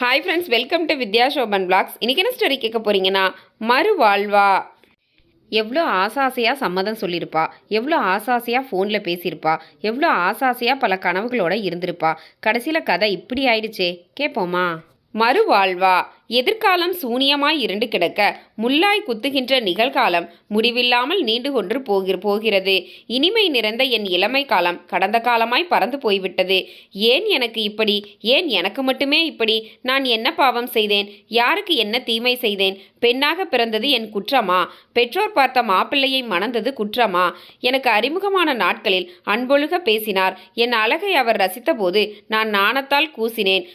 Hi friends welcome to Vidya Shoban blogs இன்றைக்கி என்ன story கேட்க போகிறீங்கன்னா மறுவாழ்வா. எவ்வளோ ஆசாசையாக சம்மதம் சொல்லியிருப்பா. எவ்வளோ ஆசாசையாக ஃபோனில் பேசியிருப்பா. எவ்வளோ ஆசாசையாக பல கனவுகளோடு இருந்திருப்பா. கடைசியில் கதை இப்படி ஆயிடுச்சே. கேட்போமா மறுவாழ்வா. எதிர்காலம் சூனியமாய் இருண்டு கிடக்க முள்ளாய் குத்துகின்ற நிகழ்காலம் முடிவில்லாமல் நீண்டு கொன்று போகிற போகிறது. இனிமை நிறைந்த என் இளமை காலம் கடந்த காலமாய் பறந்து போய்விட்டது. ஏன் எனக்கு இப்படி? ஏன் எனக்கு மட்டுமே இப்படி? நான் என்ன பாவம் செய்தேன்? யாருக்கு என்ன தீமை செய்தேன்? பெண்ணாக பிறந்தது என் குற்றமா? பெற்றோர் பார்த்த மாப்பிள்ளையை மணந்தது குற்றமா? எனக்கு அறிமுகமான நாட்களில் அன்பொழுக பேசினார். என் அழகை அவர் ரசித்தபோது நான் நாணத்தால் கூசினேன்.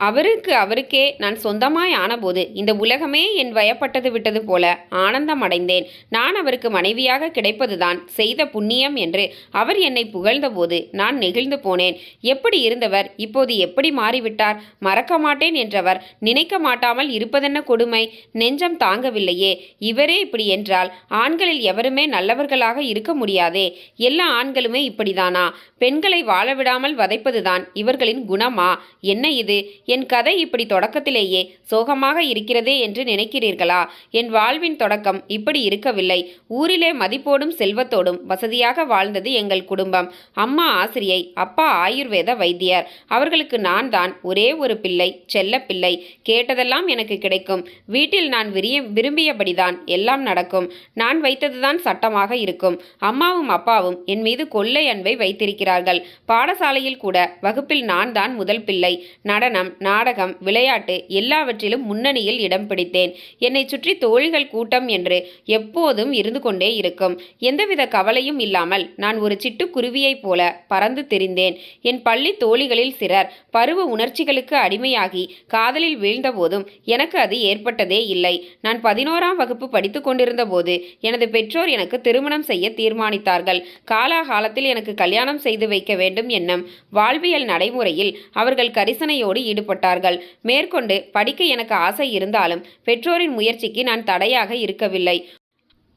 அவருக்கு அவருக்கே நான் சொந்தமாய் ஆனபோது இந்த உலகமே என் வயப்பட்டது விட்டது போல ஆனந்தம் அடைந்தேன் நான் அவருக்கு மனைவியாக கிடைப்பதுதான் செய்த புண்ணியம் என்று அவர் என்னை புகழ்ந்தபோது நான் நெகிழ்ந்து போனேன். எப்படி இருந்தவர்? இப்போது எப்படி மாறிவிட்டார்? மறக்க மாட்டேன் என்றவர் நினைக்க மாட்டாமல் இருப்பதென்ன கொடுமை? நெஞ்சம் தாங்கவில்லையே. இவரே இப்படி என்றால் ஆண்களில் எவருமே நல்லவர்களாக இருக்க முடியாதே. எல்லா ஆண்களுமே இப்படிதானா? பெண்களை வாழ விடாமல் வதைப்பதுதான் இவர்களின் குணமா? என்ன இது? என் கதை இப்படி தொடக்கத்திலேயே சோகமாக இருக்கிறதே என்று நினைக்கிறீர்களா? என் வாழ்வின் தொடக்கம் இப்படி இருக்கவில்லை. ஊரிலே மதிப்போடும் செல்வத்தோடும் வசதியாக வாழ்ந்தது எங்கள் குடும்பம். அம்மா ஆசிரியை அப்பா ஆயுர்வேத வைத்தியர். அவர்களுக்கு நான் தான் ஒரே ஒரு பிள்ளை செல்ல பிள்ளை. கேட்டதெல்லாம் எனக்கு கிடைக்கும். வீட்டில் நான் விரிய விரும்பியபடிதான் எல்லாம் நடக்கும். நான் வைத்ததுதான் சட்டமாக இருக்கும். அம்மாவும் அப்பாவும் என் மீது கொள்ளை அன்பை வைத்திருக்கிறார்கள். பாடசாலையில் கூட வகுப்பில் நான் தான் முதல் பிள்ளை. நடனம் நாடகம் விளையாட்டு எல்லாவற்றிலும் முன்னணியில் இடம் பிடித்தேன். என்னை சுற்றி தோழிகள் கூட்டம் என்று எப்போதும் இருந்து கொண்டே இருக்கும். எந்தவித கவலையும் இல்லாமல் நான் ஒரு சிட்டுக்குருவியைப் போல பறந்து திரிந்தேன். என் பள்ளி தோழிகளில் சிலர் பருவ உணர்ச்சிகளுக்கு அடிமையாகி காதலில் வீழ்ந்தபோதும் எனக்கு அது ஏற்பட்டதே இல்லை. நான் பதினோராம் வகுப்பு படித்து கொண்டிருந்த போது எனது பெற்றோர் எனக்கு திருமணம் செய்ய தீர்மானித்தார்கள். காலாகாலத்தில் எனக்கு கல்யாணம் செய்து வைக்க வேண்டும் எண்ணம் வாழ்வியல் நடைமுறையில் அவர்கள் கரிசனையோடு ஈடுபட்டார்கள் மேற்கொண்டு படிக்க எனக்கு ஆசை இருந்தாலும் பெற்றோரின் முயற்சிக்கு நான் தடையாக இருக்கவில்லை.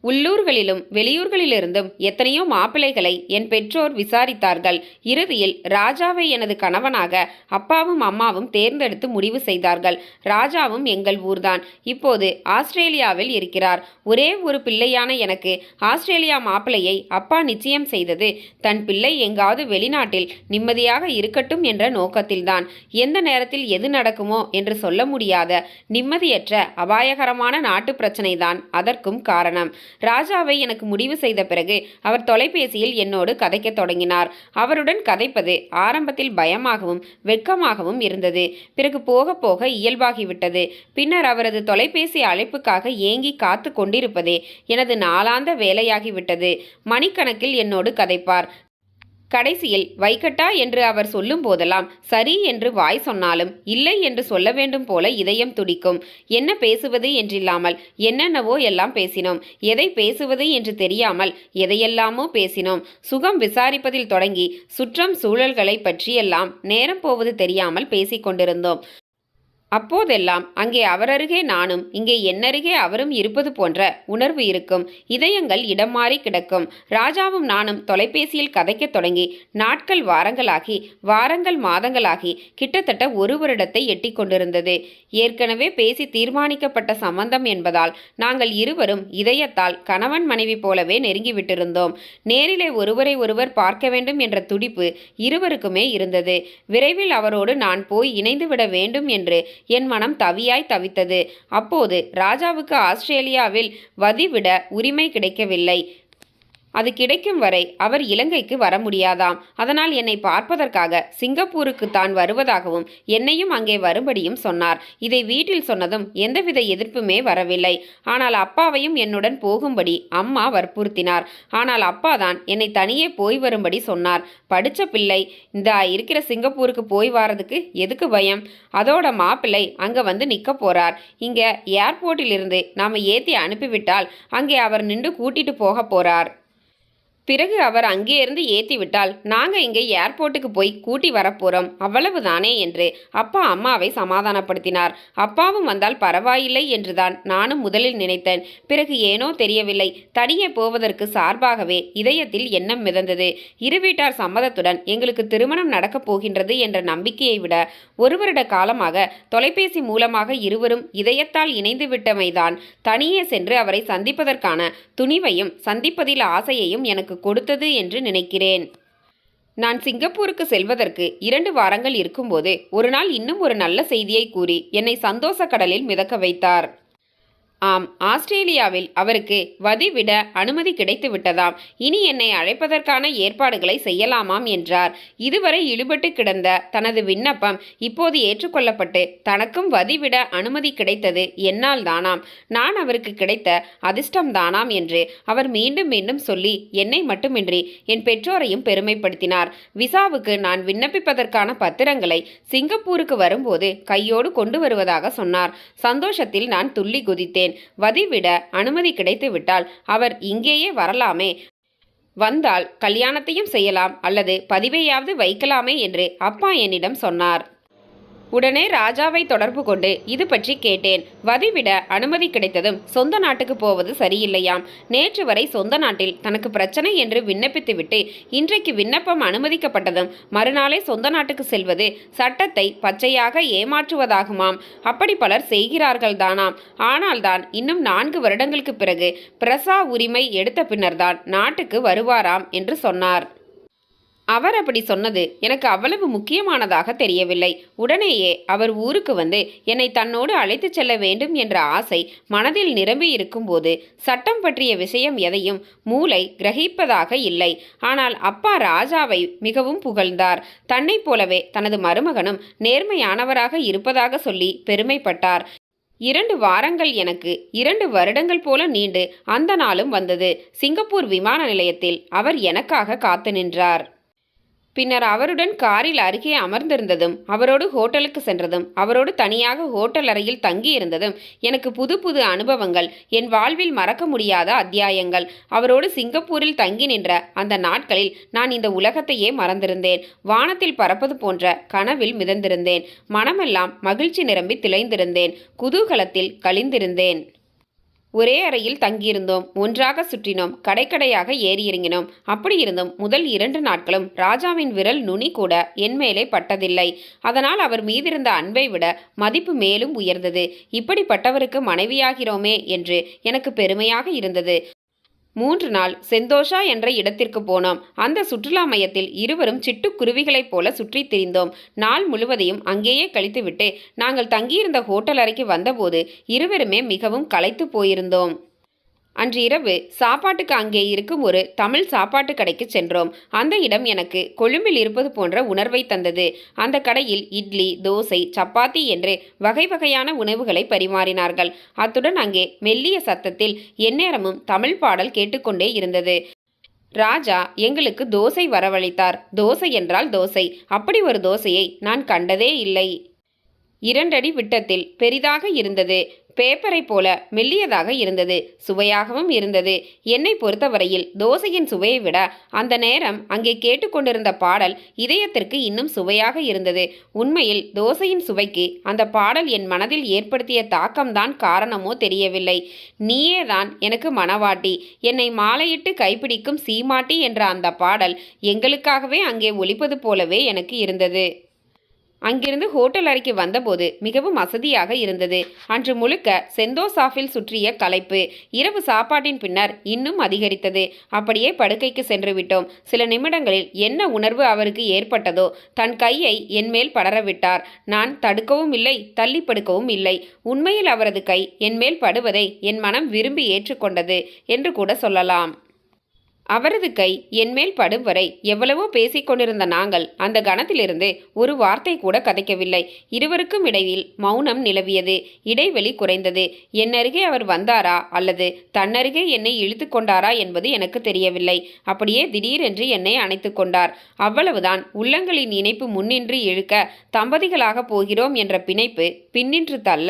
உள்ளூர்களிலும் வெளியூர்களிலிருந்தும் எத்தனையோ மாப்பிள்ளைகளை என் பெற்றோர் விசாரித்தார்கள். இறுதியில் ராஜாவை எனது கணவனாக அப்பாவும் அம்மாவும் தேர்ந்தெடுத்து முடிவு செய்தார்கள். ராஜாவும் எங்கள் ஊர்தான். இப்போது ஆஸ்திரேலியாவில் இருக்கிறார். ஒரே ஒரு பிள்ளையான எனக்கு ஆஸ்திரேலியா மாப்பிள்ளையை அப்பா நிச்சயம் செய்தது. தன் பிள்ளை எங்காவது வெளிநாட்டில் நிம்மதியாக இருக்கட்டும் என்ற நோக்கத்தில்தான். எந்த நேரத்தில் எது நடக்குமோ என்று சொல்ல முடியாத நிம்மதியற்ற அபாயகரமான நாட்டு பிரச்சனைதான் அதற்கும் காரணம். ராஜாவை எனக்கு முடிவு செய்த பிறகு அவர் தொலைபேசியில் என்னோடு கதைக்கத் தொடங்கினார். அவருடன் கதைப்பது ஆரம்பத்தில் பயமாகவும் வெட்கமாகவும் இருந்தது. பிறகு போக போக இயல்பாகிவிட்டது. பின்னர் அவரது தொலைபேசி அழைப்புக்காக ஏங்கி காத்து கொண்டிருப்பதே எனது நாளாந்த வேலையாகிவிட்டது. மணிக்கணக்கில் என்னோடு கதைப்பார். கடைசியில் வைக்கட்டா? என்று அவர் சொல்லும் போதெல்லாம் சரி என்று வாய் சொன்னாலும் இல்லை என்று சொல்ல வேண்டும் போல இதயம் துடிக்கும். என்ன பேசுவது என்றில்லாமல் என்னென்னவோ எல்லாம் பேசினோம். எதை பேசுவது என்று தெரியாமல் எதையெல்லாமோ பேசினோம். சுகம் விசாரிப்பதில் தொடங்கி சுற்றம் சூழல்களை பற்றியெல்லாம் நேரம் போவது தெரியாமல் பேசிக் கொண்டிருந்தோம். அப்போதெல்லாம் அங்கே அவரருகே நானும் இங்கே என்னருகே அவரும் இருப்பது போன்ற உணர்வு இருக்கும். இதயங்கள் இடம் மாறி கிடக்கும். ராஜாவும் நானும் தொலைபேசியில் கதைக்கத் தொடங்கி நாட்கள் வாரங்களாகி வாரங்கள் மாதங்களாகி கிட்டத்தட்ட ஒரு வருடத்தை எட்டி கொண்டிருந்தது. ஏற்கனவே பேசி தீர்மானிக்கப்பட்ட சம்பந்தம் என்பதால் நாங்கள் இருவரும் இதயத்தால் கணவன் மனைவி போலவே நெருங்கிவிட்டிருந்தோம் நேரிலே ஒருவரை ஒருவர் பார்க்க வேண்டும் என்ற துடிப்பு இருவருக்குமே இருந்தது. விரைவில் அவரோடு நான் போய் இணைந்துவிட வேண்டும் என்று என் மனம் தவியாய் தவித்தது. அப்போது ராஜாவுக்கு ஆஸ்திரேலியாவில் வதிவிட உரிமை கிடைக்கவில்லை. அது கிடைக்கும் வரை அவர் இலங்கைக்கு வர முடியாதாம். அதனால் என்னை பார்ப்பதற்காக சிங்கப்பூருக்கு தான் வருவதாகவும் என்னையும் அங்கே வரும்படியும் சொன்னார். இதை வீட்டில் சொன்னதும் எந்தவித எதிர்ப்புமே வரவில்லை. ஆனால் அப்பாவையும் என்னுடன் போகும்படி அம்மா வற்புறுத்தினார். ஆனால் அப்பா தான் என்னை தனியே போய் வரும்படி சொன்னார். படித்த பிள்ளை இந்த இருக்கிற சிங்கப்பூருக்கு போய் வாரதுக்கு எதுக்கு பயம்? அதோட மாப்பிள்ளை அங்கே வந்து நிற்க போறார். இங்கே ஏர்போர்ட்டிலிருந்து நாம் ஏற்றி அனுப்பிவிட்டால் அங்கே அவர் நின்று கூட்டிட்டு போக போறார். பிறகு அவர் அங்கேயிருந்து ஏற்றி விட்டால் நாங்கள் இங்கே ஏர்போர்ட்டுக்கு போய் கூட்டி வரப்போகிறோம் அவ்வளவுதானே என்று அப்பா அம்மாவை சமாதானப்படுத்தினார். அப்பாவும் வந்தால் பரவாயில்லை என்றுதான் நானும் முதலில் நினைத்தேன். பிறகு ஏனோ தெரியவில்லை. தனியே போவதற்கு சார்பாகவே இதயத்தில் எண்ணம் மிதந்தது. இரு வீட்டார் சம்மதத்துடன் எங்களுக்கு திருமணம் நடக்கப் போகின்றது என்ற நம்பிக்கையை விட ஒரு வருட காலமாக தொலைபேசி மூலமாக இருவரும் இதயத்தால் இணைந்து விட்டமைதான். தனியே சென்று அவரை சந்திப்பதற்கான துணிவையும் சந்திப்பதில் ஆசையையும் எனக்கு கொடுத்தது என்று நினைக்கிறேன். நான் சிங்கப்பூருக்கு செல்வதற்கு இரண்டு வாரங்கள் இருக்கும்போது ஒரு நாள் இன்னும் ஒரு நல்ல செய்தியை கூறி என்னை சந்தோஷ கடலில் மிதக்க வைத்தார். ஆம் ஆஸ்திரேலியாவில் அவருக்கு வதிவிட அனுமதி கிடைத்து விட்டதாம் இனி என்னை அழைப்பதற்கான ஏற்பாடுகளை செய்யலாமாம் என்றார். இதுவரை இழுபட்டு கிடந்த தனது விண்ணப்பம் இப்போது ஏற்றுக்கொள்ளப்பட்டு தனக்கும் வதிவிட அனுமதி கிடைத்தது என்னால் தானாம். நான் அவருக்கு கிடைத்த அதிர்ஷ்டம் தானாம் என்று அவர் மீண்டும் மீண்டும் சொல்லி என்னை மட்டுமின்றி என் பெற்றோரையும் பெருமைப்படுத்தினார். விசாவுக்கு நான் விண்ணப்பிப்பதற்கான பத்திரங்களை சிங்கப்பூருக்கு வரும்போது கையோடு கொண்டு வருவதாக சொன்னார். சந்தோஷத்தில் நான் துள்ளி குதித்தேன். வதிவிட அனுமதி கிடைத்துவிட்டால் அவர் இங்கேயே வரலாமே. வந்தால் கல்யாணத்தையும் செய்யலாம் அல்லது பதிவையாவது வைக்கலாமே என்று அப்பா என்னிடம் சொன்னார். உடனே ராஜாவை தொடர்பு கொண்டு இது பற்றி கேட்டேன். வதிவிட அனுமதி கிடைத்ததும் சொந்த நாட்டுக்கு போவது சரியில்லையாம். நேற்று வரை சொந்த நாட்டில் தனக்கு பிரச்சனை என்று விண்ணப்பித்துவிட்டு இன்றைக்கு விண்ணப்பம் அனுமதிக்கப்பட்டதும் மறுநாளே சொந்த நாட்டுக்கு செல்வது சட்டத்தை பச்சையாக ஏமாற்றுவதாகுமாம். அப்படி பலர் செய்கிறார்கள் தானாம். ஆனால்தான் இன்னும் நான்கு வருடங்களுக்கு பிறகு பிரசா உரிமை எடுத்த பின்னர்தான் நாட்டுக்கு வருவாராம் என்று சொன்னார். அவர் அப்படி சொன்னது எனக்கு அவ்வளவு முக்கியமானதாக தெரியவில்லை. உடனேயே அவர் ஊருக்கு வந்து என்னை தன்னோடு அழைத்துச் செல்ல வேண்டும் என்ற ஆசை மனதில் நிரம்பி இருக்கும்போது சட்டம் பற்றிய விஷயம் எதையும் மூளை கிரகிப்பதாக இல்லை. ஆனால் அப்பா ராஜாவை மிகவும் புகழ்ந்தார். தன்னைப் போலவே தனது மருமகனும் நேர்மையானவராக இருப்பதாக சொல்லி பெருமைப்பட்டார். இரண்டு வாரங்கள் எனக்கு இரண்டு வருடங்கள் போல நீண்டு அந்த நாளும் வந்தது. சிங்கப்பூர் விமான நிலையத்தில் அவர் எனக்காக காத்து நின்றார். பின்னர் அவருடன் காரில் அருகே அமர்ந்திருந்ததும் அவரோடு ஹோட்டலுக்கு சென்றதும் அவரோடு தனியாக ஹோட்டல் அறையில் தங்கியிருந்ததும் எனக்கு புது புது அனுபவங்கள் என் வாழ்வில் மறக்க முடியாத அத்தியாயங்கள். அவரோடு சிங்கப்பூரில் தங்கி நின்ற அந்த நாட்களில் நான் இந்த உலகத்தையே மறந்திருந்தேன். வானத்தில் பறப்பது போன்ற கனவில் மிதந்திருந்தேன். மனமெல்லாம் மகிழ்ச்சி நிரம்பி திளைந்திருந்தேன். குதூகலத்தில் கழிந்திருந்தேன். ஒரே அறையில் தங்கியிருந்தோம். ஒன்றாக சுற்றினோம். கடைக்கடையாக ஏறி இறங்கினோம். அப்படி இருந்தும் முதல் இரண்டு நாட்களும் ராஜாவின் விரல் நுனி கூட என் மேலே பட்டதில்லை. அதனால் அவர் மீதிருந்த அன்பை விட மதிப்பு மேலும் உயர்ந்தது. இப்படிப்பட்டவருக்கு மனைவியாகிறோமே என்று எனக்கு பெருமையாக இருந்தது. மூன்று நாள் செந்தோஷா என்ற இடத்திற்கு போனோம். அந்த சுற்றுலா மையத்தில் இருவரும் சிட்டுக்குருவிகளைப் போல சுற்றித் திரிந்தோம். நாள் முழுவதையும் அங்கேயே கழித்துவிட்டு நாங்கள் தங்கியிருந்த ஹோட்டல் அறைக்கு வந்தபோது இருவருமே மிகவும் களைத்து போயிருந்தோம். அன்று இரவு சாப்பாட்டுக்கு அங்கே இருக்கும் ஒரு தமிழ் சாப்பாட்டு கடைக்கு சென்றோம். அந்த இடம் எனக்கு கொழும்பில் இருப்பது போன்ற உணர்வை தந்தது. அந்த கடையில் இட்லி தோசை சப்பாத்தி என்று வகை வகையான உணவுகளை பரிமாறினார்கள். அத்துடன் அங்கே மெல்லிய சத்தத்தில் எந்நேரமும் தமிழ் பாடல் கேட்டுக்கொண்டே இருந்தது. ராஜா எங்களுக்கு தோசை வரவழைத்தார். தோசை என்றால் தோசை. அப்படி ஒரு தோசையை நான் கண்டதே இல்லை. இரண்டடி விட்டத்தில் பெரிதாக இருந்தது. பேப்பரை போல மெல்லியதாக இருந்தது. சுவையாகவும் இருந்தது. என்னை பொறுத்தவரையில் தோசையின் சுவையை விட அந்த நேரம் அங்கே கேட்டுக்கொண்டிருந்த பாடல் இதயத்திற்கு இன்னும் சுவையாக இருந்தது. உண்மையில் தோசையின் சுவைக்கு அந்த பாடல் என் மனதில் ஏற்படுத்திய தாக்கம்தான் காரணமோ தெரியவில்லை. நீயேதான் எனக்கு மனவாட்டி. என்னை மாலையிட்டு கைப்பிடிக்கும் சீமாட்டி என்ற அந்த பாடல் எங்களுக்காகவே அங்கே ஒலிப்பது போலவே எனக்கு இருந்தது. அங்கிருந்து ஹோட்டல் அறைக்கு வந்தபோது மிகவும் வசதியாக இருந்தது. அன்று முழுக்க செந்தோசாஃபில் சுற்றிய களைப்பு இரவு சாப்பாட்டின் பின்னர் இன்னும் அதிகரித்தது. அப்படியே படுக்கைக்கு சென்று விட்டோம். சில நிமிடங்களில் என்ன உணர்வு அவருக்கு ஏற்பட்டதோ தன் கையை என்மேல் படரவிட்டார் நான் தடுக்கவும் இல்லை தள்ளி படுக்கவும் இல்லை. உண்மையில் அவரது கை என்மேல் படுவதை என் மனம் விரும்பி ஏற்றுக்கொண்டது என்று கூட சொல்லலாம். அவரது கை என்மேல் படும் வரை எவ்வளவோ பேசிக் கொண்டிருந்த நாங்கள் அந்த கணத்திலிருந்து ஒரு வார்த்தை கூட கதைக்கவில்லை. இருவருக்கும் இடையில் மௌனம் நிலவியது. இடைவெளி குறைந்தது. என் அருகே அவர் வந்தாரா? அல்லது தன்னருகே என்னை இழுத்து கொண்டாரா? என்பது எனக்கு தெரியவில்லை. அப்படியே திடீரென்று என்னை அணைத்து கொண்டார். அவ்வளவுதான். உள்ளங்களின் இணைப்பு முன்னின்று இழுக்க தம்பதிகளாக போகிறோம் என்ற பிணைப்பு பின்னின்று தள்ள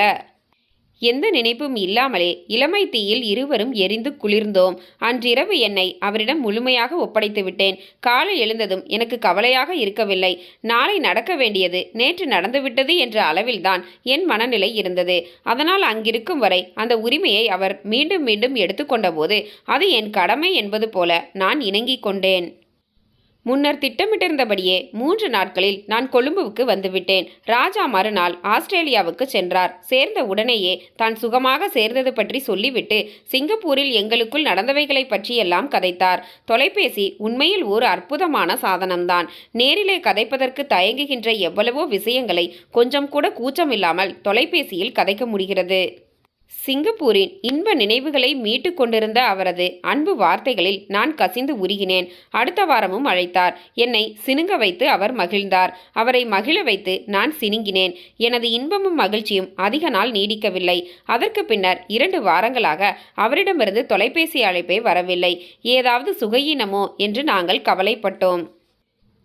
எந்த நினைப்பும் இல்லாமலே இளமை தீயில் இருவரும் எரிந்து குளிர்ந்தோம். அன்றிரவு என்னை அவரிடம் முழுமையாக ஒப்படைத்து விட்டேன். காலை எழுந்ததும் எனக்கு கவலையாக இருக்கவில்லை. நாளை நடக்க வேண்டியது நேற்று நடந்துவிட்டது என்ற அளவில்தான் என் மனநிலை இருந்தது. அதனால் அங்கிருக்கும் வரை அந்த உரிமையை அவர் மீண்டும் மீண்டும் எடுத்துக்கொண்டபோது அது என் கடமை என்பது போல நான் இணங்கிக் கொண்டேன். முன்னர் திட்டமிட்டிருந்தபடியே மூன்று நாட்களில் நான் கொழும்புவுக்கு வந்துவிட்டேன். ராஜா மறுநாள் ஆஸ்திரேலியாவுக்கு சென்றார். சேர்ந்த உடனேயே தான் சுகமாக சேர்ந்தது பற்றி சொல்லிவிட்டு சிங்கப்பூரில் எங்களுக்குள் நடந்தவைகளை பற்றியெல்லாம் கதைத்தார். தொலைபேசி உண்மையில் ஒரு அற்புதமான சாதனம்தான். நேரிலே கதைப்பதற்கு தயங்குகின்ற எவ்வளவோ விஷயங்களை கொஞ்சம் கூட கூச்சமில்லாமல் தொலைபேசியில் கதைக்க முடிகிறது. சிங்கப்பூரின் இன்ப நினைவுகளை மீட்டு கொண்டிருந்த அவரது அன்பு வார்த்தைகளில் நான் கசிந்து உருகினேன். அடுத்த வாரமும் அழைத்தார். என்னை சினுங்க வைத்து அவர் மகிழ்ந்தார். அவரை மகிழ வைத்து நான் சினுங்கினேன். எனது இன்பமும் மகிழ்ச்சியும் அதிக நாள் நீடிக்கவில்லை. அதற்கு பின்னர் இரண்டு வாரங்களாக அவரிடமிருந்து தொலைபேசி அழைப்பே வரவில்லை. ஏதாவது சுகையினமோ என்று நாங்கள் கவலைப்பட்டோம்.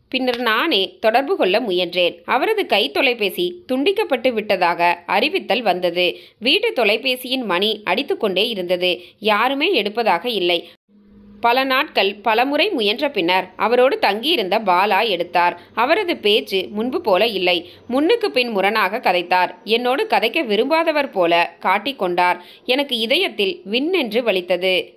பின்னர் நானே தொடர்பு கொள்ள முயன்றேன். அவரது கை தொலைபேசி துண்டிக்கப்பட்டு விட்டதாக அறிவித்தல் வந்தது. வீட்டு தொலைபேசியின் மணி அடித்துக்கொண்டே இருந்தது. யாருமே எடுப்பதாக இல்லை. பல நாட்கள் பலமுறை முயன்ற பின்னர் அவரோடு தங்கியிருந்த பாலா எடுத்தார். அவரது பேச்சு முன்பு போல இல்லை. முன்னுக்கு பின் முரணாக கதைத்தார். என்னோடு கதைக்க விரும்பாதவர் போல காட்டிக்கொண்டார் எனக்கு இதயத்தில் விண்ணென்று வலித்தது.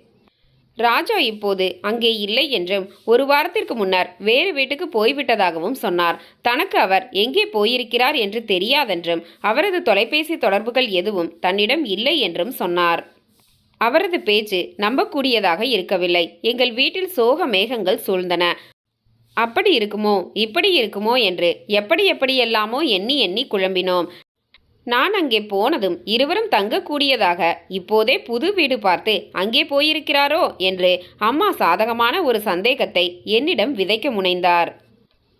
ராஜா இப்போது அங்கே இல்லை என்றும் ஒரு வாரத்திற்கு முன்னர் வேறு வீட்டுக்கு போய்விட்டதாகவும் சொன்னார். தனக்கு அவர் எங்கே போயிருக்கிறார் என்று தெரியாதென்றும் அவரது தொலைபேசி தொடர்புகள் எதுவும் தன்னிடம் இல்லை என்றும் சொன்னார். அவரது பேச்சு நம்பக்கூடியதாக இருக்கவில்லை. எங்கள் வீட்டில் சோக மேகங்கள் சூழ்ந்தன. அப்படி இருக்குமோ? இப்படி இருக்குமோ? என்று எப்படி எப்படியெல்லாமோ? எண்ணி எண்ணி குழம்பினோம். நான் அங்கே போனதும் இருவரும் தங்கக்கூடியதாக இப்போதே புது வீடு பார்த்து அங்கே போயிருக்கிறாரோ என்று அம்மா சாதகமான ஒரு சந்தேகத்தை என்னிடம் விதைக்க முனைந்தார்.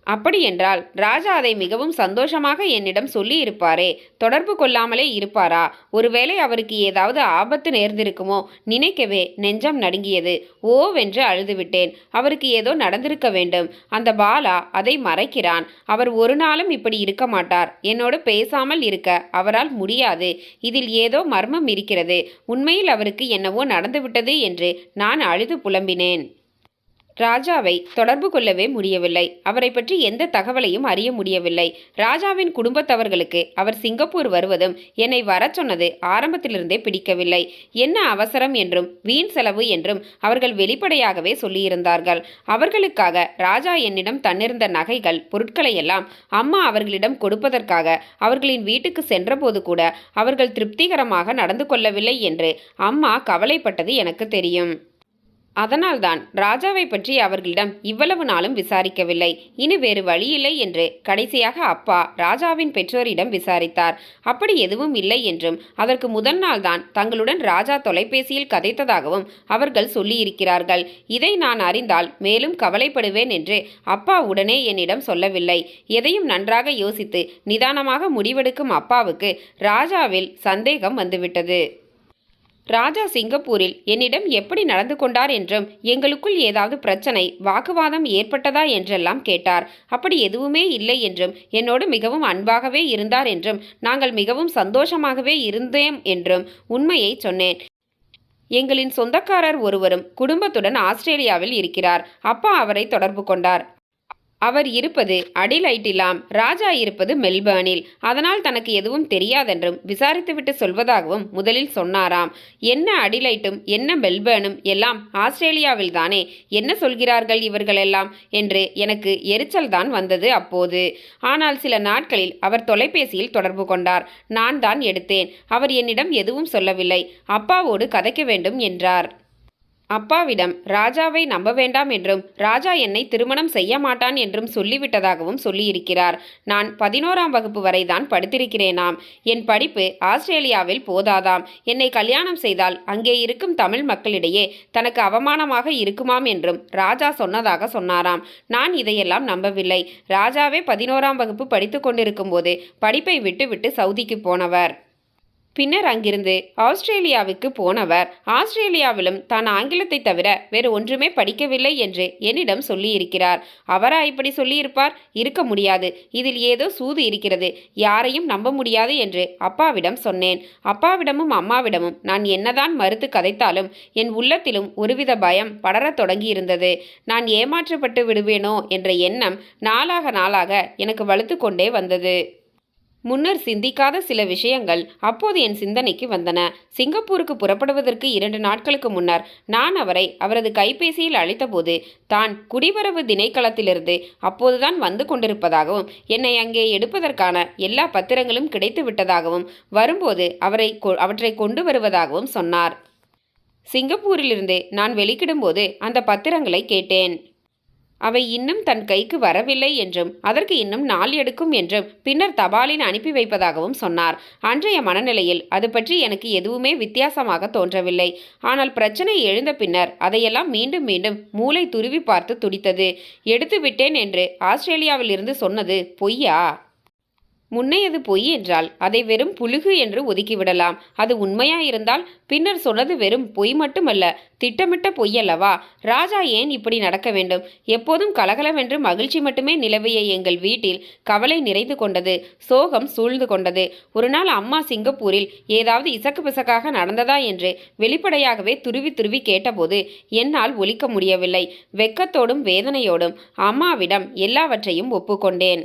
அப்படியென்றால் ராஜா அதை மிகவும் சந்தோஷமாக என்னிடம் சொல்லி இருப்பாரே தொடர்பு கொள்ளாமலே இருப்பாரா? ஒருவேளை அவருக்கு ஏதாவது ஆபத்து நேர்ந்திருக்குமோ? நினைக்கவே நெஞ்சம் நடுங்கியது. ஓவென்று அழுதுவிட்டேன். அவருக்கு ஏதோ நடந்திருக்க வேண்டும். அந்த பாலா அதை மறைக்கிறான். அவர் ஒரு நாளும் இப்படி இருக்க மாட்டார். என்னோடு பேசாமல் இருக்க அவரால் முடியாது. இதில் ஏதோ மர்மம் இருக்கிறது. உண்மையில் அவருக்கு என்னவோ நடந்துவிட்டது என்று நான் அழுது புலம்பினேன். ராஜாவை தொடர்பு கொள்ளவே முடியவில்லை. அவரை பற்றி எந்த தகவலையும் அறிய முடியவில்லை. ராஜாவின் குடும்பத்தவர்களுக்கு அவர் சிங்கப்பூர் வருவதும் என்னை வர சொன்னது ஆரம்பத்திலிருந்தே பிடிக்கவில்லை. என்ன அவசரம் என்றும் வீண் செலவு என்றும் அவர்கள் வெளிப்படையாகவே சொல்லியிருந்தார்கள். அவர்களுக்காக ராஜா என்னிடம் தன்னிருந்த நகைகள் பொருட்களை எல்லாம் அம்மா அவர்களிடம் கொடுப்பதற்காக அவர்களின் வீட்டுக்கு சென்றபோது கூட அவர்கள் திருப்திகரமாக நடந்து கொள்ளவில்லை என்று அம்மா கவலைப்பட்டது எனக்கு தெரியும். அதனால்தான் ராஜாவை பற்றி அவர்களிடம் இவ்வளவு நாளும் விசாரிக்கவில்லை. இனி வேறு வழியில்லை என்று கடைசியாக அப்பா ராஜாவின் பெற்றோரிடம் விசாரித்தார். அப்படி எதுவும் இல்லை என்றும் அதற்கு முதல் நாள்தான் தங்களுடன் ராஜா தொலைபேசியில் கதைத்ததாகவும் அவர்கள் சொல்லியிருக்கிறார்கள். இதை நான் அறிந்தால் மேலும் கவலைப்படுவேன் என்று அப்பா உடனே என்னிடம் சொல்லவில்லை. எதையும் நன்றாக யோசித்து நிதானமாக முடிவெடுக்கும் அப்பாவுக்கு ராஜாவில் சந்தேகம் வந்துவிட்டது. ராஜா சிங்கப்பூரில் என்னிடம் எப்படி நடந்து கொண்டார் என்றும் எங்களுக்குள் ஏதாவது பிரச்சனை வாக்குவாதம் ஏற்பட்டதா என்றெல்லாம் கேட்டார். அப்படி எதுவுமே இல்லை என்றும் என்னோடு மிகவும் அன்பாகவே இருந்தார் என்றும் நாங்கள் மிகவும் சந்தோஷமாகவே இருந்தேன் என்றும் உண்மையை சொன்னேன். எங்களின் சொந்தக்காரர் ஒருவரும் குடும்பத்துடன் ஆஸ்திரேலியாவில் இருக்கிறார். அப்பா அவரை தொடர்பு கொண்டார். அவர் இருப்பது அடிலைட்டிலாம் ராஜா இருப்பது மெல்பர்னில். அதனால் தனக்கு எதுவும் தெரியாதென்றும் விசாரித்துவிட்டு சொல்வதாகவும் முதலில் சொன்னாராம். என்ன அடிலைட்டும் என்ன மெல்பர்னும் எல்லாம் ஆஸ்திரேலியாவில் தானே என்ன சொல்கிறார்கள் இவர்களெல்லாம் என்று எனக்கு எரிச்சல் தான் வந்தது அப்போது. ஆனால் சில நாட்களில் அவர் தொலைபேசியில் தொடர்பு கொண்டார். நான் தான் எடுத்தேன். அவர் என்னிடம் எதுவும் சொல்லவில்லை. அப்பாவோடு கதைக்க வேண்டும் என்றார். அப்பாவிடம் ராஜாவை நம்ப வேண்டாம் என்றும் ராஜா என்னை திருமணம் செய்ய மாட்டான் என்றும் சொல்லிவிட்டதாகவும் சொல்லியிருக்கிறார். நான் பதினோராம் வகுப்பு வரைதான் படித்திருக்கிறேனாம். என் படிப்பு ஆஸ்திரேலியாவில் போதாதாம். என்னை கல்யாணம் செய்தால் அங்கே இருக்கும் தமிழ் மக்களிடையே தனக்கு அவமானமாக இருக்குமாம் என்றும் ராஜா சொன்னதாக சொன்னாராம். நான் இதையெல்லாம் நம்பவில்லை. ராஜாவே பதினோராம் வகுப்பு படித்து கொண்டிருக்கும் போது படிப்பை விட்டுவிட்டு சவுதிக்கு போனவர். பின்னர் அங்கிருந்து ஆஸ்திரேலியாவுக்கு போனவர். ஆஸ்திரேலியாவிலும் தான் ஆங்கிலத்தை தவிர வேறு ஒன்றுமே படிக்கவில்லை என்று என்னிடம் சொல்லியிருக்கிறார். அவரா இப்படி சொல்லியிருப்பார்? இருக்க முடியாது. இதில் ஏதோ சூது இருக்கிறது. யாரையும் நம்ப முடியாது என்று அப்பாவிடம் சொன்னேன். அப்பாவிடமும் அம்மாவிடமும் நான் என்னதான் மறுத்து கதைத்தாலும் என் உள்ளத்திலும் ஒருவித பயம் படரத் தொடங்கியிருந்தது. நான் ஏமாற்றப்பட்டு விடுவேனோ என்ற எண்ணம் நாளாக நாளாக எனக்கு வலுத்து கொண்டே வந்தது. முன்னர் சிந்திக்காத சில விஷயங்கள் அப்போது என் சிந்தனைக்கு வந்தன. சிங்கப்பூருக்கு புறப்படுவதற்கு இரண்டு நாட்களுக்கு முன்னர் நான் அவரை அவரது கைபேசியில் அழைத்தபோது தான் குடிவரவு திணைக்களத்திலிருந்து அப்போதுதான் வந்து கொண்டிருப்பதாகவும் என்னை அங்கே எடுப்பதற்கான எல்லா பத்திரங்களும் கிடைத்து விட்டதாகவும் வரும்போது அவரை கொ- அவற்றை கொண்டு வருவதாகவும் சொன்னார். சிங்கப்பூரிலிருந்து நான் வெளிக்கிடும்போது அந்த பத்திரங்களை கேட்டேன். அவை இன்னும் தன் கைக்கு வரவில்லை என்றும் அதற்கு இன்னும் நாள் எடுக்கும் என்றும் பின்னர் தபாலில் அனுப்பி வைப்பதாகவும் சொன்னார். அன்றைய மனநிலையில் அது பற்றி எனக்கு எதுவுமே வித்தியாசமாக தோன்றவில்லை. ஆனால் பிரச்சனை எழுந்த பின்னர் அதையெல்லாம் மீண்டும் மீண்டும் மூளை துருவி பார்த்து துடித்தது. எடுத்து விட்டேன் என்று ஆஸ்திரேலியாவில் இருந்து சொன்னது பொய்யா? முன்னையது பொய் என்றால் அதை வெறும் புழுகு என்று ஒதுக்கிவிடலாம். அது உண்மையாயிருந்தால் பின்னர் சொன்னது வெறும் பொய் மட்டுமல்ல திட்டமிட்ட பொய்யல்லவா? ராஜா ஏன் இப்படி நடக்க வேண்டும்? எப்போதும் கலகலவென்று மகிழ்ச்சி மட்டுமே நிலவிய எங்கள் வீட்டில் கவலை நிறைந்து கொண்டது சோகம் சூழ்ந்து கொண்டது. ஒரு நாள் அம்மா சிங்கப்பூரில் ஏதாவது இசக்கு பிசக்காக நடந்ததா என்று வெளிப்படையாகவே துருவி துருவி கேட்டபோது என்னால் ஒலிக்க முடியவில்லை. வெக்கத்தோடும் வேதனையோடும் அம்மாவிடம் எல்லாவற்றையும் ஒப்புக்கொண்டேன்.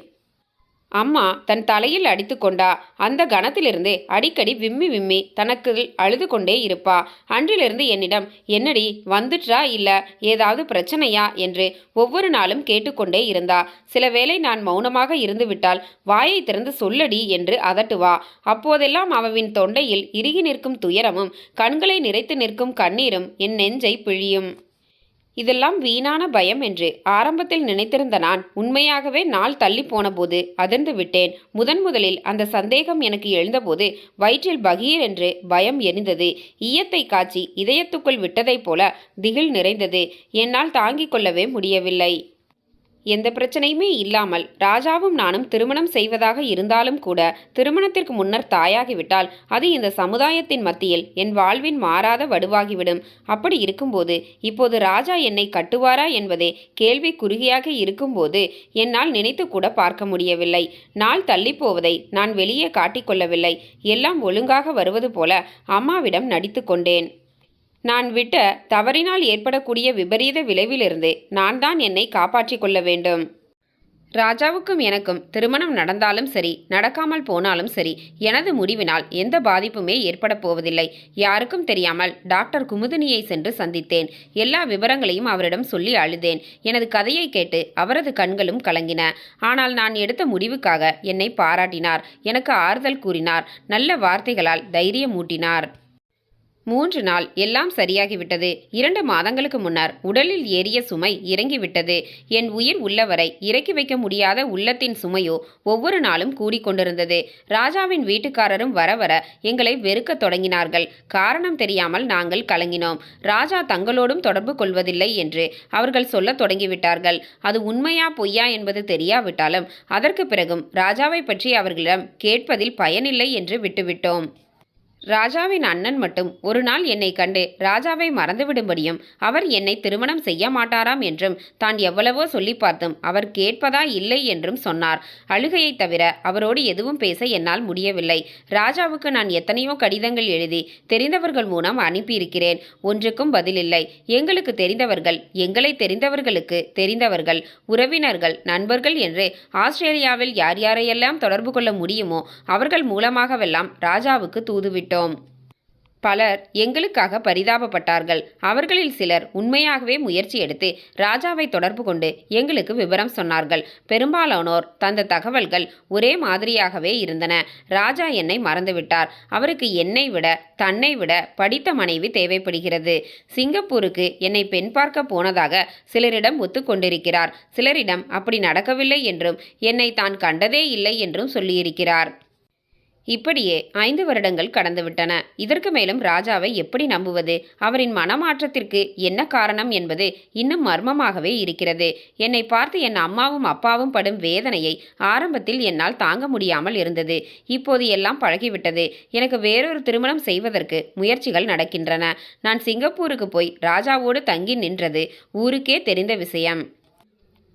அம்மா தன் தலையில் அடித்து கொண்டா. அந்த கணத்திலிருந்து அடிக்கடி விம்மி விம்மி தனக்கு அழுது கொண்டே இருப்பா. அன்றிலிருந்து என்னிடம் என்னடி வந்துட்டா இல்ல? ஏதாவது பிரச்சனையா? என்று ஒவ்வொரு நாளும் கேட்டுக்கொண்டே இருந்தா. சில வேளை நான் மௌனமாக இருந்துவிட்டால் வாயை திறந்து சொல்லடி என்று அதட்டுவா. அப்போதெல்லாம் அவவின் தொண்டையில் இறுகி நிற்கும் துயரமும் கண்களை நிறைத்து நிற்கும் கண்ணீரும் என் நெஞ்சை பிழியும். இதெல்லாம் வீணான பயம் என்று ஆரம்பத்தில் நினைத்திருந்த நான் உண்மையாகவே நாள் தள்ளி போனபோது அதிர்ந்து விட்டேன். முதன் முதலில் அந்த சந்தேகம் எனக்கு எழுந்தபோது வயிற்றில் பகீர் என்று பயம் எரிந்தது. ஈயத்தை காய்ச்சி இதயத்துக்குள் விட்டதைப் போல திகில் நிறைந்தது. என்னால் தாங்கிக் கொள்ளவே முடியவில்லை. எந்த பிரச்சனையுமே இல்லாமல் ராஜாவும் நானும் திருமணம் செய்வதாக இருந்தாலும் கூட திருமணத்திற்கு முன்னர் தாயாகிவிட்டால் அது இந்த சமுதாயத்தின் மத்தியில் என் வாழ்வின் மாறாத வடுவாகிவிடும். அப்படி இருக்கும்போது இப்போது ராஜா என்னை கட்டுவாரா என்பதே கேள்வி குறுகியாக இருக்கும்போது என்னால் நினைத்து கூட பார்க்க முடியவில்லை. நாள் தள்ளிப் போவதை நான் வெளியே காட்டிக்கொள்ளவில்லை. எல்லாம் ஒழுங்காக வருவது போல அம்மாவிடம் நடித்து கொண்டேன். நான் விட்ட தவறினால் ஏற்படக்கூடிய விபரீத விளைவிலிருந்து நான் தான் என்னை காப்பாற்றிக் கொள்ள வேண்டும். ராஜாவுக்கும் எனக்கும் திருமணம் நடந்தாலும் சரி நடக்காமல் போனாலும் சரி எனது முடிவினால் எந்த பாதிப்புமே ஏற்பட போவதில்லை. யாருக்கும் தெரியாமல் டாக்டர் குமுதினியை சென்று சந்தித்தேன். எல்லா விவரங்களையும் அவரிடம் சொல்லி அழுதேன். எனது கதையை கேட்டு அவரது கண்களும் கலங்கின. ஆனால் நான் எடுத்த முடிவுக்காக என்னை பாராட்டினார். எனக்கு ஆறுதல் கூறினார். நல்ல வார்த்தைகளால் தைரியமூட்டினார் மூன்று நாள் எல்லாம் சரியாகிவிட்டது. இரண்டு மாதங்களுக்கு முன்னர் உடலில் ஏறிய சுமை இறங்கிவிட்டது. என் உயிர் உள்ளவரை இறக்கி வைக்க முடியாத உள்ளத்தின் சுமையோ ஒவ்வொரு நாளும் கூடிக்கொண்டிருந்தது. ராஜாவின் வீட்டுக்காரரும் வர வர எங்களை வெறுக்கத் தொடங்கினார்கள். காரணம் தெரியாமல் நாங்கள் கலங்கினோம். ராஜா தங்களோடும் தொடர்பு கொள்வதில்லை என்று அவர்கள் சொல்ல தொடங்கிவிட்டார்கள். அது உண்மையா பொய்யா என்பது தெரியாவிட்டாலும் அதற்கு பிறகும் ராஜாவை பற்றி அவர்களிடம் கேட்பதில் பயனில்லை என்று விட்டுவிட்டோம். ராஜாவின் அண்ணன் மட்டும் ஒரு நாள் என்னை கண்டு ராஜாவை மறந்துவிடும்படியும் அவர் என்னை திருமணம் செய்ய மாட்டாராம் என்றும் தான் எவ்வளவோ சொல்லி பார்த்தும் அவர் கேட்பதா இல்லை என்றும் சொன்னார். அழுகையைத் தவிர அவரோடு எதுவும் பேச என்னால் முடியவில்லை. ராஜாவுக்கு நான் எத்தனையோ கடிதங்கள் எழுதி தெரிந்தவர்கள் மூலம் அனுப்பியிருக்கிறேன். ஒன்றுக்கும் பதிலில்லை. எங்களுக்கு தெரிந்தவர்கள் எங்களை தெரிந்தவர்களுக்கு தெரிந்தவர்கள் உறவினர்கள் நண்பர்கள் என்று ஆஸ்திரேலியாவில் யார் யாரையெல்லாம் தொடர்பு கொள்ள முடியுமோ அவர்கள் மூலமாகவெல்லாம் ராஜாவுக்கு தூதுவிட்டோம். பலர் எங்களுக்காக பரிதாபப்பட்டார்கள். அவர்களில் சிலர் உண்மையாகவே முயற்சி எடுத்து ராஜாவை தொடர்பு கொண்டு எங்களுக்கு விவரம் சொன்னார்கள். பெரும்பாலானோர் தந்த தகவல்கள் ஒரே மாதிரியாகவே இருந்தன. ராஜா என்னை மறந்துவிட்டார். அவருக்கு என்னை விட தன்னை விட படித்த மனைவி தேவைப்படுகிறது. சிங்கப்பூருக்கு என்னை பெண் பார்க்க போனதாக சிலரிடம் ஒத்துக்கொண்டிருக்கிறார். சிலரிடம் அப்படி நடக்கவில்லை என்றும் என்னை தான் கண்டதே இல்லை என்றும் சொல்லியிருக்கிறார். இப்படியே ஐந்து வருடங்கள் கடந்துவிட்டன இதற்கு மேலும் ராஜாவை எப்படி நம்புவது? அவரின் மனமாற்றத்திற்கு என்ன காரணம் என்பது இன்னும் மர்மமாகவே இருக்கிறது. என்னை பார்த்து என் அம்மாவும் அப்பாவும் படும் வேதனையை ஆரம்பத்தில் என்னால் தாங்க முடியாமல் இருந்தது. இப்போது எல்லாம் பழகிவிட்டது. எனக்கு வேறொரு திருமணம் செய்வதற்கு முயற்சிகள் நடக்கின்றன. நான் சிங்கப்பூருக்கு போய் ராஜாவோடு தங்கி நின்றது ஊருக்கே தெரிந்த விஷயம்.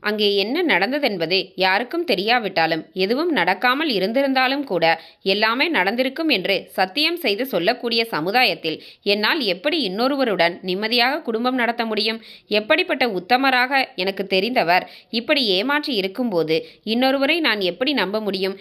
அங்கே என்ன நடந்ததென்பது யாருக்கும் தெரியாவிட்டாலும் எதுவும் நடக்காமல் இருந்திருந்தாலும் கூட எல்லாமே நடந்திருக்கும் என்று சத்தியம் செய்து சொல்லக்கூடிய சமுதாயத்தில் என்னால் எப்படி இன்னொருவருடன் நிம்மதியாக குடும்பம் நடத்த முடியும்? எப்படிப்பட்ட உத்தமராக எனக்கு தெரிந்தவர் இப்படி ஏமாற்றி இருக்கும்போது இன்னொருவரை நான் எப்படி நம்ப முடியும்?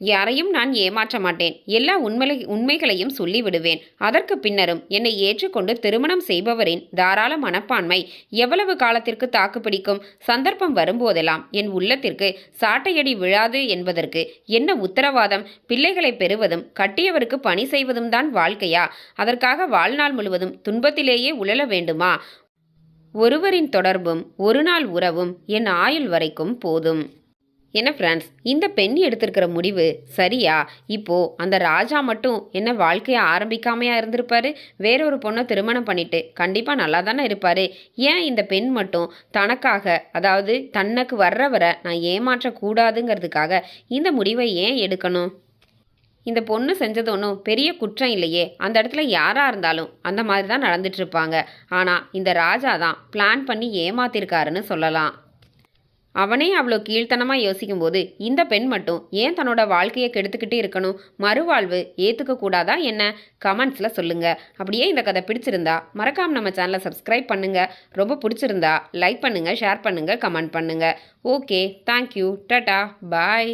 யாரையும் நான் ஏமாற்ற மாட்டேன். எல்லா உண்மை உண்மைகளையும் சொல்லிவிடுவேன். அதற்கு பின்னரும் என்னை ஏற்றுக்கொண்டு திருமணம் செய்பவரின் தாராள மனப்பான்மை எவ்வளவு காலத்திற்கு தாக்குப்பிடிக்கும் சந்தர்ப்பம் வரும்போதெல்லாம் என் உள்ளத்திற்கு சாட்டையடி விழாது என்பதற்கு என்ன உத்தரவாதம்? பிள்ளைகளை பெறுவதும் கட்டியவருக்கு பணி செய்வதும் தான் வாழ்க்கையா? அதற்காக வாழ்நாள் முழுவதும் துன்பத்திலேயே உழல வேண்டுமா? ஒருவரின் தொடர்பும் ஒரு நாள் உறவும் என் ஆயுள் வரைக்கும் போதும். என்ன ஃப்ரெண்ட்ஸ் இந்த பெண் எடுத்திருக்கிற முடிவு சரியா? இப்போ அந்த ராஜா மட்டும் என்ன வாழ்க்கையை ஆரம்பிக்காமையா இருந்திருப்பாரு? வேறொரு பொண்ணை திருமணம் பண்ணிட்டு கண்டிப்பா நல்லா தானே இருப்பாரு. ஏன் இந்த பெண் மட்டும் தனக்காக அதாவது தனக்கு வர்றவரை நான் ஏமாற்றக்கூடாதுங்கிறதுக்காக இந்த முடிவை ஏன் எடுக்கணும்? இந்த பொண்ணு செஞ்சது ஒன்றும் பெரிய குற்றம் இல்லையே. அந்த இடத்துல யாராக இருந்தாலும் அந்த மாதிரி தான் நடந்துட்டு இருப்பாங்க. ஆனால் இந்த ராஜா தான் பிளான் பண்ணி ஏமாத்திருக்காருன்னு சொல்லலாம். அவனே அவ்வளோ கீழ்த்தனமாக யோசிக்கும்போது இந்த பெண் மட்டும் ஏன் தன்னோட வாழ்க்கையை கெடுத்துக்கிட்டு இருக்கணும்? மறுவாழ்வு ஏற்றுக்க கூடாதா என்ன? கமெண்ட்ஸில் சொல்லுங்கள் அப்படியே இந்த கதை பிடிச்சிருந்தா மறக்காமல் நம்ம சேனலை சப்ஸ்கிரைப் பண்ணுங்கள் ரொம்ப பிடிச்சிருந்தா லைக் பண்ணுங்கள் ஷேர் பண்ணுங்கள் கமெண்ட் பண்ணுங்கள் ஓகே தேங்க்யூ டட்டா பாய்